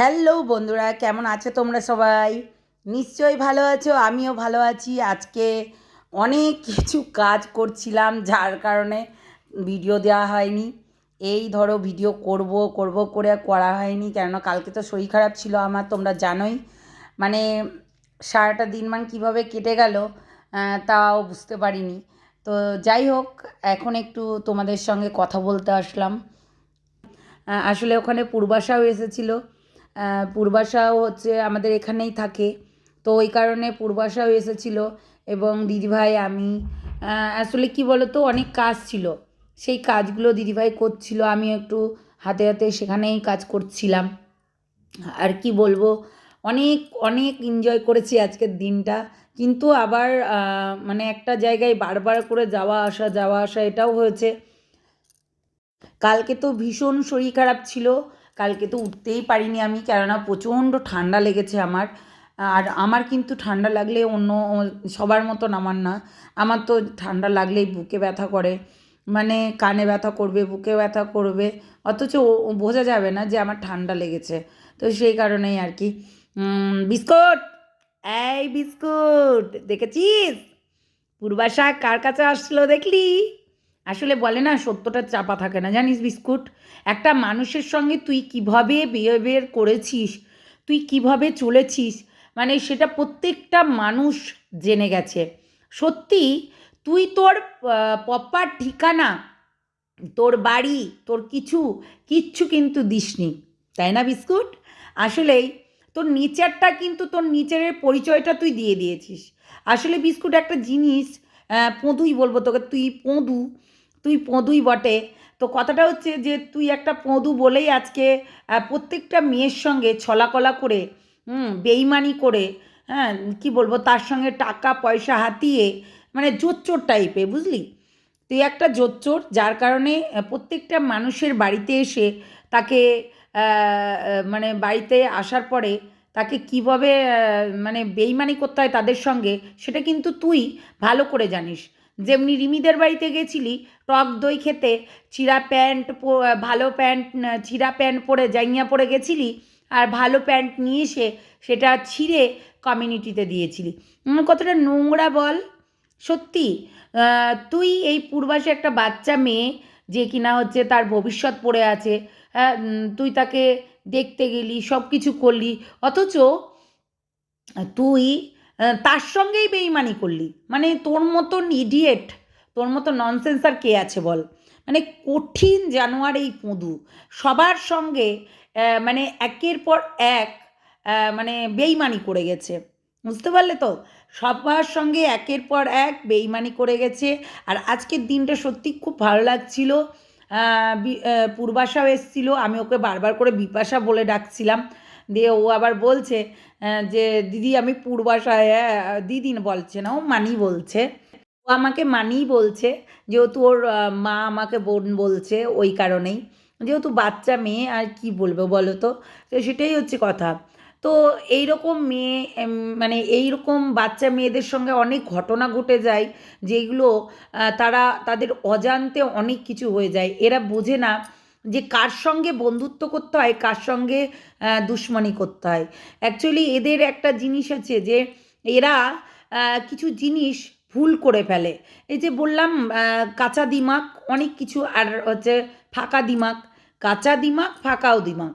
Hello বন্ধুরা, কেমন আছো তোমরা সবাই? নিশ্চয়ই ভালো আছো, আমিও ভালো আছি। আজকে অনেক কিছু কাজ করছিলাম, যার কারণে ভিডিও দেওয়া হয়নি। এই ধরো ভিডিও করব করব করে করা হয়নি, কেননা কালকে তো শরীর খারাপ ছিল আমার, তোমরা জানোই। মানে সারাটা দিন মান কীভাবে কেটে গেল তাও বুঝতে পারিনি। তো যাই হোক, এখন একটু তোমাদের সঙ্গে কথা বলতে আসলাম। আসলে ওখানে পূর্বাশাও এসেছিল। পূর্বাশাও হচ্ছে আমাদের এখানেই থাকে। তো ওই কারণে পূর্বাশাও এসেছিল এবং দিদিভাই, আমি আসলে কি বলো তো অনেক কাজ ছিল। সেই কাজগুলো দিদিভাই করছিল, আমি একটু হাতে হাতে সেখানেই কাজ করছিলাম। আর কি বলব, অনেক অনেক এনজয় করেছি আজকের দিনটা। কিন্তু আবার মানে একটা জায়গায় বারবার করে যাওয়া আসা যাওয়া আসা এটাও হয়েছে। কালকে তো ভীষণ শরীর খারাপ ছিল। কালকে তো উঠতেই পারিনি আমি, কেননা প্রচণ্ড ঠান্ডা লেগেছে আমার। আর আমার কিন্তু ঠান্ডা লাগলে অন্য সবার মতন আমার না। আমার তো ঠান্ডা লাগলেই বুকে ব্যথা করে। মানে কানে ব্যথা করবে, বুকে ব্যথা করবে। অথচ বোঝা যাবে না যে আমার ঠান্ডা লেগেছে। তো সেই কারণেই আর কি। বিস্কুট! এই বিস্কুট, দেখেছিস? পূর্বাশা কার কাছে আসলো দেখলি? আসলে বলে না, সত্যটা চাপা থাকে না। জানিস বিস্কুট, একটা মানুষের সঙ্গে তুই কীভাবে বিহেভিয়ার করেছিস, তুই কীভাবে চলেছিস মানে সেটা প্রত্যেকটা মানুষ জেনে গেছে। সত্যি, তুই তোর পপ্পার ঠিকানা, তোর বাড়ি, তোর কিছু, কিচ্ছু কিন্তু দিসনি। তাই না বিস্কুট? আসলেই, তোর নেচারটা কিন্তু তোর নিচারের পরিচয়টা তুই দিয়ে দিয়েছিস। আসলে বিস্কুট একটা জিনিস পঁদুই বলব তোকে, তুই পঁদু তুই পঁদুই বটে। তো কথাটা হচ্ছে যে, তুই একটা পঁদু বলেই আজকে প্রত্যেকটা মেয়ের সঙ্গে ছলাকলা করে, হুম, বেইমানি করে হ্যাঁ কী বলব, তার সঙ্গে টাকা, পয়সা হাতিয়ে মানে জোচ্চোর টাইপে বুঝলি? তুই একটা জোচ্চোর, যার কারণে প্রত্যেকটা মানুষের বাড়িতে এসে তাকে মানে বাড়িতে আসার পরে তাকে কীভাবে মানে বেইমানি করতে হয় তাদের সঙ্গে, সেটা কিন্তু তুই ভালো করে জানিস। যেমনি রিমিদের বাড়িতে গেছিলি টক দই খেতে চিরা প্যান্ট ভালো প্যান্ট চিরা প্যান্ট পরে জাইয়া পরে গেছিলি আর ভালো প্যান্ট নিয়ে এসে সেটা ছিঁড়ে কমিউনিটিতে দিয়েছিলি। কতটা নোংরা বল? সত্যি তুই এই পূর্বাসে একটা বাচ্চা মেয়ে যে কিনা হচ্ছে তার ভবিষ্যৎ পড়ে আছে হ্যাঁ, তুই তাকে দেখতে গেলি সব কিছু করলি অথচ তুই তার সঙ্গেই বেইমানি করলি। মানে তোর মতন ইডিয়েট তোর মতো ননসেন্স আর কে আছে বল? মানে কঠিন জানোয়ার এই পুঁদু। সবার সঙ্গে মানে একের পর এক মানে বেইমানি করে গেছে। বুঝতে পারলে তো? সবার সঙ্গে একের পর এক বেইমানি করে গেছে। আর আজকের দিনটা সত্যি খুব ভালো লাগছিল। পূর্বাশাও এসেছিল। আমি ওকে বারবার করে বিপাশা বলে ডাকছিলাম। দিয়ে ও আবার বলছে যে দিদি আমি পূর্বাশায় হ্যাঁ, দিদি বলছে না ও মানি বলছে। ও আমাকে মানিই বলছে যেহেতু ওর মা আমাকে বোন বলছে ওই কারণেই। যেহেতু বাচ্চা মেয়ে আর কি বলব বলো তো? তো সেটাই হচ্ছে কথা। তো এই রকম মেয়ে মানে এই রকম বাচ্চা মেয়েদের সঙ্গে অনেক ঘটনা ঘটে যায় যেগুলো তারা তাদের অজান্তে অনেক কিছু হয়ে যায়। এরা বোঝে না যে কার সঙ্গে বন্ধুত্ব করতে হয়, কার সঙ্গে দুশ্মনী করতে হয়। অ্যাকচুয়ালি এদের একটা জিনিস আছে যে এরা কিছু জিনিস ভুল করে ফেলে। এই যে বললাম কাঁচা দিমাগ অনেক কিছু, আর হচ্ছে ফাঁকা দিমাগ। কাঁচা দিমাগ, ফাঁকাও দিমাগ।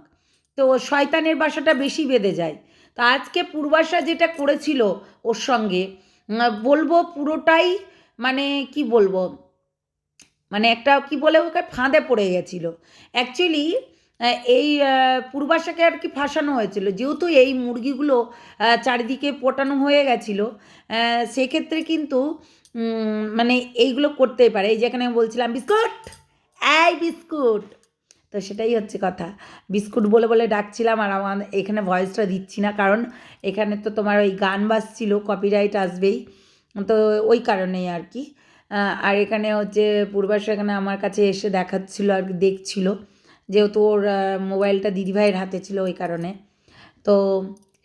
তো শয়তানের বাসাটা বেশি বেঁধে যায়। তা আজকে পূর্বাশা যেটা করেছিল ওর সঙ্গে বলব পুরোটাই মানে কি বলব? মানে একটা কি বলে ওকে ফাঁদে পড়ে গেছিল। অ্যাকচুয়ালি এই পূর্বাশাকে আর কি ফাঁসানো হয়েছিল। যেহেতু এই মুরগিগুলো চারিদিকে পটানো হয়ে গেছিল সেক্ষেত্রে কিন্তু মানে এইগুলো করতেই পারে। এই যেখানে আমি বলছিলাম, বিস্কুট! এই বিস্কুট! তো সেটাই হচ্ছে কথা। বিস্কুট বলে বলে ডাকছিলাম আর আমার এখানে ভয়েসটা দিচ্ছি না, কারণ এখানে তো তোমার ওই গান বাজছিল কপিরাইট আসবেই। তো ওই কারণেই আর কি। আর এখানে হচ্ছে পূর্বাশা এখানে আমার কাছে এসে দেখাচ্ছিল আর দেখছিল যেহেতু ওর মোবাইলটা দিদিভাইয়ের হাতে ছিল ওই কারণে। তো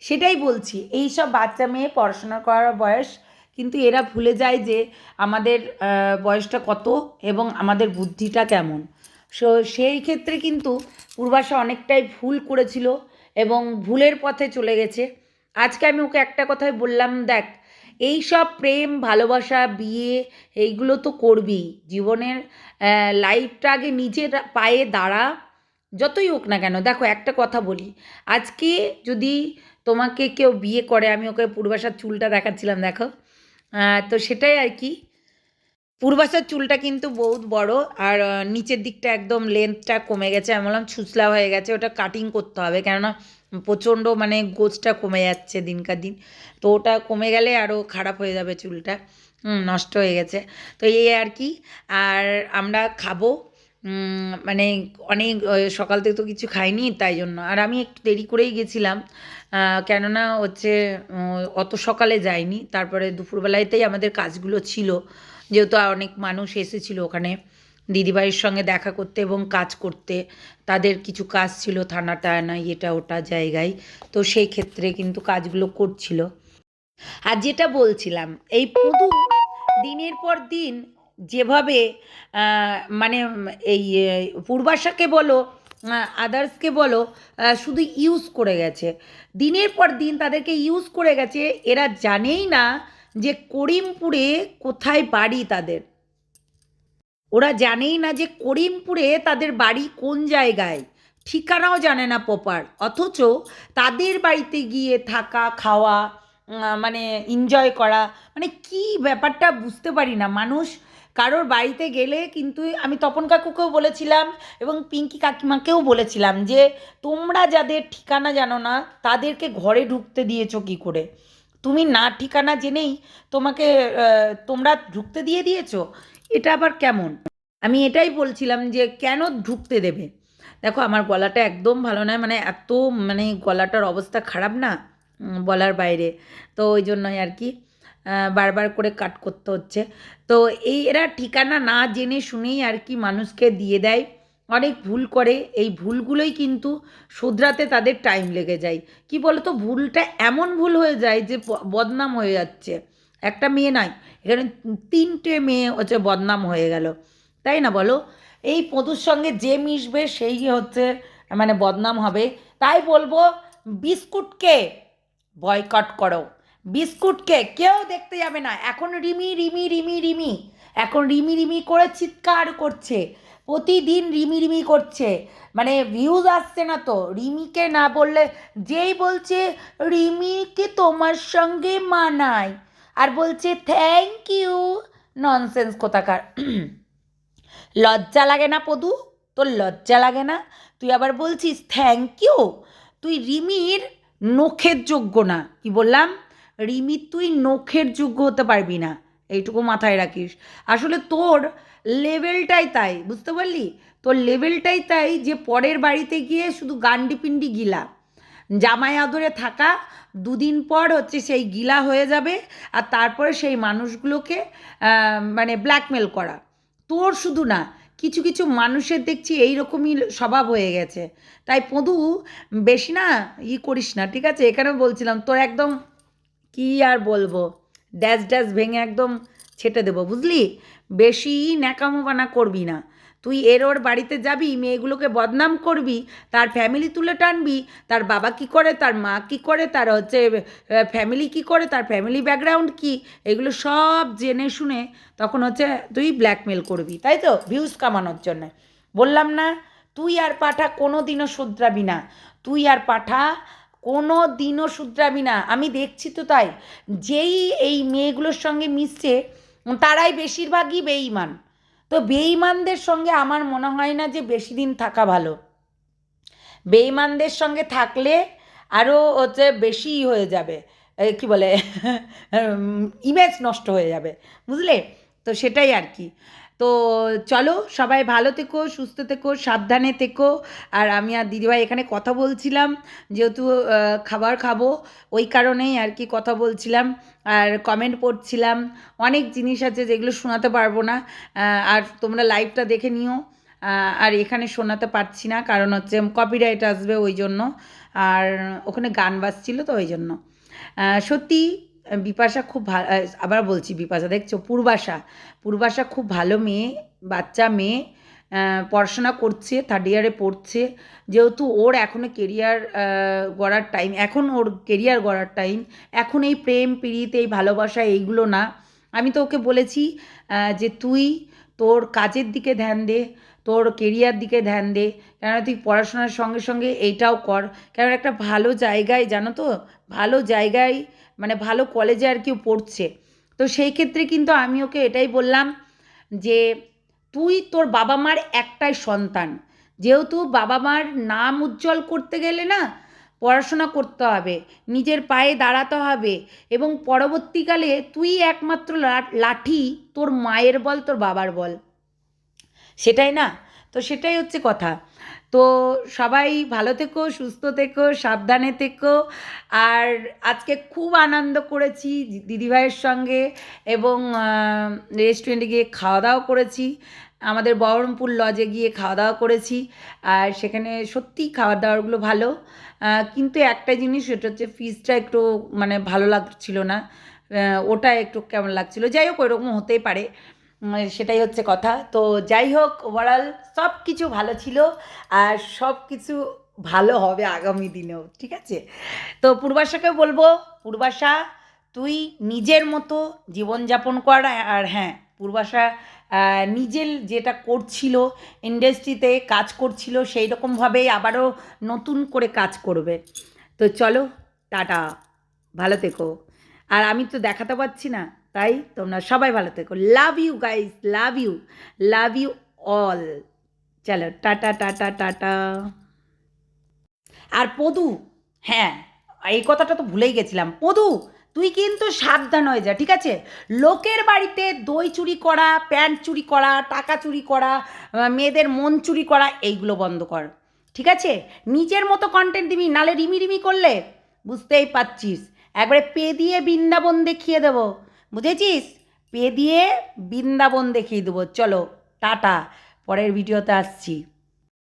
সেটাই বলছি, এই সব বাচ্চা মেয়ে পড়াশোনা করার বয়স, কিন্তু এরা ভুলে যায় যে আমাদের বয়সটা কত এবং আমাদের বুদ্ধিটা কেমন। সো সেই ক্ষেত্রে কিন্তু পূর্বাশা অনেকটাই ভুল করেছিল এবং ভুলের পথে চলে গেছে। আজকে আমি ওকে একটা কথাই বললাম, দেখ এই সব প্রেম, ভালোবাসা, বিয়ে এইগুলো তো করবি জীবনের লাইফটা আগে নিজের পায়ে দাঁড়া, যতই হোক না কেন। দেখো, একটা কথা বলি। আজকে যদি তোমাকে কেউ বিয়ে করে, আমি ওকে পূর্বাশার চুলটা দেখাচ্ছিলাম, দেখো। তো সেটাই আর কি। পূর্বাশার চুলটা কিন্তু বহুত বড়, আর নিচের দিকটা একদম লেন্থটা কমে গেছে। আমি বললাম, ছুচলা হয়ে গেছে, ওটা কাটিং করতে হবে, কেননা প্রচণ্ড মানে গোছটা কমে যাচ্ছে দিনকার দিন। তো ওটা কমে গেলে আরও খারাপ হয়ে যাবে চুলটা। নষ্ট হয়ে গেছে। তো এই আর কি, আর আমরা খাব। মানে অনেক সকাল থেকে তো কিছু খাইনি, তাই জন্য। আর আমি একটু দেরি করেই গেছিলাম কেননা হচ্ছে অত সকালে যাইনি। তারপরে দুপুরবেলাতেই আমাদের কাজগুলো ছিল। যেহেতু অনেক মানুষ এসেছিল ওখানে দিদিভাইয়ের সঙ্গে দেখা করতে এবং কাজ করতে, তাদের কিছু কাজ ছিল থানা টানা এটা ওটা জায়গায়, তো সেই ক্ষেত্রে কিন্তু কাজগুলো করছিল। আর যেটা বলছিলাম, এই পুদু দিনের পর দিন যেভাবে মানে এই পূর্বাশাকে বলো আদার্সকে বলো শুধু ইউজ করে গেছে। দিনের পর দিন তাদেরকে ইউজ করে গেছে, এরা জানেই না যে করিমপুরে কোথায় বাড়ি তাদের? ওরা জানেই না যে করিমপুরে তাদের বাড়ি কোন জায়গায়। ঠিকানাও জানে না প্রপার। অথচ তাদের বাড়িতে গিয়ে থাকা, খাওয়া মানে এনজয় করা মানে কি ব্যাপারটা বুঝতে পারি না। মানুষ কারোর বাড়িতে গেলে কিন্তু আমি তপন কাকুকেও বলেছিলাম এবং পিঙ্কি কাকিমাকেও বলেছিলাম যে, তোমরা যাদের ঠিকানা জানো না, তাদেরকে ঘরে ঢুকতে দিয়েছ কী করে? তুমি না ঠিকানা জেনেই তোমাকে তোমরা ঢুকতে দিয়ে দিয়েছ, এটা আবার কেমন? আমি এটাই বলছিলাম যে কেন ঢুকতে দেবে? দেখো, আমার গলাটা একদম ভালো নয় মানে এত মানে গলাটার অবস্থা খারাপ না বলার বাইরে। তো ওই জন্যই আর কি বারবার করে কাট করতে হচ্ছে। তো এই এরা ঠিকানা না জেনে শুনেই আর কি মানুষকে দিয়ে দেয়। অনেক ভুল করে, এই ভুলগুলোই কিন্তু শুধরাতে তাদের টাইম লেগে যায়। কি বলতো? ভুলটা এমন ভুল হয়ে যায় যে বদনাম হয়ে যাচ্ছে। একটা মেয়ে নয় এখানে তিনটে মেয়ে হচ্ছে বদনাম হয়ে গেল। তাই না বলো? এই পদুর সঙ্গে যে মিশবে সেই হচ্ছে মানে বদনাম হবে। তাই বলব বিস্কুটকে বয়কট করো? বিস্কুটকে কেউ দেখতে যাবে না। এখন রিমি রিমি রিমি রিমি। এখন রিমি রিমি করে চিৎকার করছে, প্রতিদিন রিমি রিমি করছে মানে ভিউজ আসছে না তো, রিমিকে না বললে যেই বলছে রিমিকে তোমার সঙ্গে মানায় আর বলছে থ্যাংক ইউ ননসেন্স কোথাকার। লজ্জা লাগে না পদু, তোর লজ্জা লাগে না? তুই আবার বলছিস থ্যাংক ইউ তুই রিমির নখের যোগ্য না, কি বললাম? রিমির তুই নখের যোগ্য হতে পারবি না। এইটুকু মাথায় রাখিস। আসলে তোর লেভেলটাই তাই, বুঝতে পারলি? তোর লেভেলটাই তাই যে পরের বাড়িতে গিয়ে শুধু গান্ডি পিন্ডি গিলা। জামাই আদরে থাকা, দুদিন পর হচ্ছে সেই গিলা হয়ে যাবে আর তারপরে সেই মানুষগুলোকে মানে ব্ল্যাকমেল করা। তোর শুধু না, কিছু কিছু মানুষের দেখছি এই রকমই স্বভাব হয়ে গেছে। তাই পদু, বেশি না ই করিস না, ঠিক আছে? এখানে বলছিলাম, তোর একদম কি আর বলব? ড্যাশ ড্যাশ ভেঙে একদম ছেটে দেবো, বুঝলি? বেশি ন্যাকামো বানা করবি না। তুই এর ওর বাড়িতে যাবি, মেয়েগুলোকে বদনাম করবি, তার ফ্যামিলি তুলে টানবি, তার বাবা কি করে, তার মা কি করে, তার হচ্ছে ফ্যামিলি কি করে, তার ফ্যামিলি ব্যাকগ্রাউন্ড কি, এগুলো সব জেনে শুনে তখন হচ্ছে তুই ব্ল্যাকমেল করবি, তাই তো? ভিউজ কামানোর জন্য। বললাম না, তুই আর পাঠা কোনো দিনও শুধরাবি না। তুই আর পাঠা কোনো দিনও শুধরাবি না। আমি দেখছি তো তাই। যেই এই মেয়েগুলোর সঙ্গে মিশছে, তারাই বেশিরভাগই বেঈমান। তো বেঈমানদের সঙ্গে আমার মনে হয় না যে বেশি দিন থাকা ভালো। বেঈমানদের সঙ্গে থাকলে আরও হচ্ছে বেশি হয়ে যাবে। কি বলে? ইমেজ নষ্ট হয়ে যাবে। বুঝলে? তো সেটাই আর কি। তো চলো, সবাই ভালো থেকো, সুস্থ থেকো, সাবধানে থেকো। আর আমি আর দিদিভাই এখানে কথা বলছিলাম, যেহেতু খাবার খাব, ওই কারণেই আর কি কথা বলছিলাম। আর কমেন্ট পড়ছিলাম, অনেক জিনিস আছে যেগুলো শোনাতে পারব না। আর তোমরা লাইভটা দেখে নিও। আর এখানে শোনাতে পারছি না, কারণ হচ্ছে কপিরাইট আসবে ওই জন্য। আর ওখানে গান বাজছিল তো ওই জন্য। সত্যি বিপাশা খুব ভালো আবার বলছি বিপাশা, দেখছ? পূর্বাশা। পূর্বাশা খুব ভালো মেয়ে, বাচ্চা মেয়ে পড়াশোনা করছে থার্ড ইয়ারে পড়ছে। যেহেতু ওর এখনও কেরিয়ার গড়ার টাইম এখন ওর কেরিয়ার গড়ার টাইম এখন এই প্রেম, প্রীতি, এই ভালোবাসা এইগুলো না। আমি তো ওকে বলেছি যে তুই তোর কাজের দিকে ধ্যান দে, তোর কেরিয়ার দিকে ধ্যান দে। কেননা তুই পড়াশোনার সঙ্গে সঙ্গে এইটাও কর। কারণ একটা ভালো জায়গায়, জানো তো? ভালো জায়গায় মানে ভালো কলেজে আর কেউ পড়ছে। তো সেই ক্ষেত্রে কিন্তু আমি ওকে এটাই বললাম যে, তুই তোর বাবা মার একটাই সন্তান। যেহেতু বাবা মার নাম উজ্জ্বল করতে গেলে না, পড়াশোনা করতে হবে, নিজের পায়ে দাঁড়াতে হবে এবং পরবর্তীকালে তুই একমাত্র লাঠি তোর মায়ের বল, তোর বাবার বল। সেটাই না? তো সেটাই হচ্ছে কথা। তো সবাই ভালো থেকো, সুস্থ থেকো, সাবধানে থেকো। আর আজকে খুব আনন্দ করেছি দিদিভাইয়ের সঙ্গে এবং রেস্টুরেন্টে গিয়ে খাওয়া দাওয়া করেছি। আমাদের বহরমপুর লজে গিয়ে খাওয়া দাওয়া করেছি। আর সেখানে সত্যিই খাওয়া দাওয়াগুলো ভালো কিন্তু একটা জিনিস, সেটা হচ্ছে ফিজটা একটু মানে ভালো লাগছিল না। ওটা একটু কেমন লাগছিল? যাই হোক, ওইরকম হতেই পারে। সেটাই হচ্ছে কথা। তো যাই হোক ওভারঅল সব কিছু ভালো ছিল আর সব কিছু ভালো হবে আগামী দিনেও, ঠিক আছে? তো পূর্বাশাকে বলব, পূর্বাশা, তুই নিজের মতো জীবনযাপন কর। আর হ্যাঁ পূর্বাশা নিজের যেটা করছিল ইন্ডাস্ট্রিতে কাজ করছিল, সেই রকমভাবেই আবারও নতুন করে কাজ করবে। তো চলো, টাটা। ভালো থেকো। আর আমি তো দেখাতে পারছি না। তাই তোমরা সবাই ভালো থেকো। Love you guys love you love you all চলো, টাটা টাটা টাটা। আর পদু হ্যাঁ এই কথাটা তো ভুলেই গেছিলাম। পদু, তুই কিন্তু সাবধান হয়ে যা, ঠিক আছে? লোকের বাড়িতে দই চুরি করা, প্যান্ট চুরি করা, টাকা চুরি করা মেয়েদের মন চুরি করা, এইগুলো বন্ধ কর। ঠিক আছে? নিজের মতো কন্টেন্ট দিবি, নালে রিমি রিমি করলে বুঝতেই পারছিস। একবারে পে দিয়ে বৃন্দাবন দেখিয়ে দেবো। বুঝেছিস? পে দিয়ে বৃন্দাবন দেখিয়ে দেবো। চলো টাটা। পরের ভিডিওতে আসছি।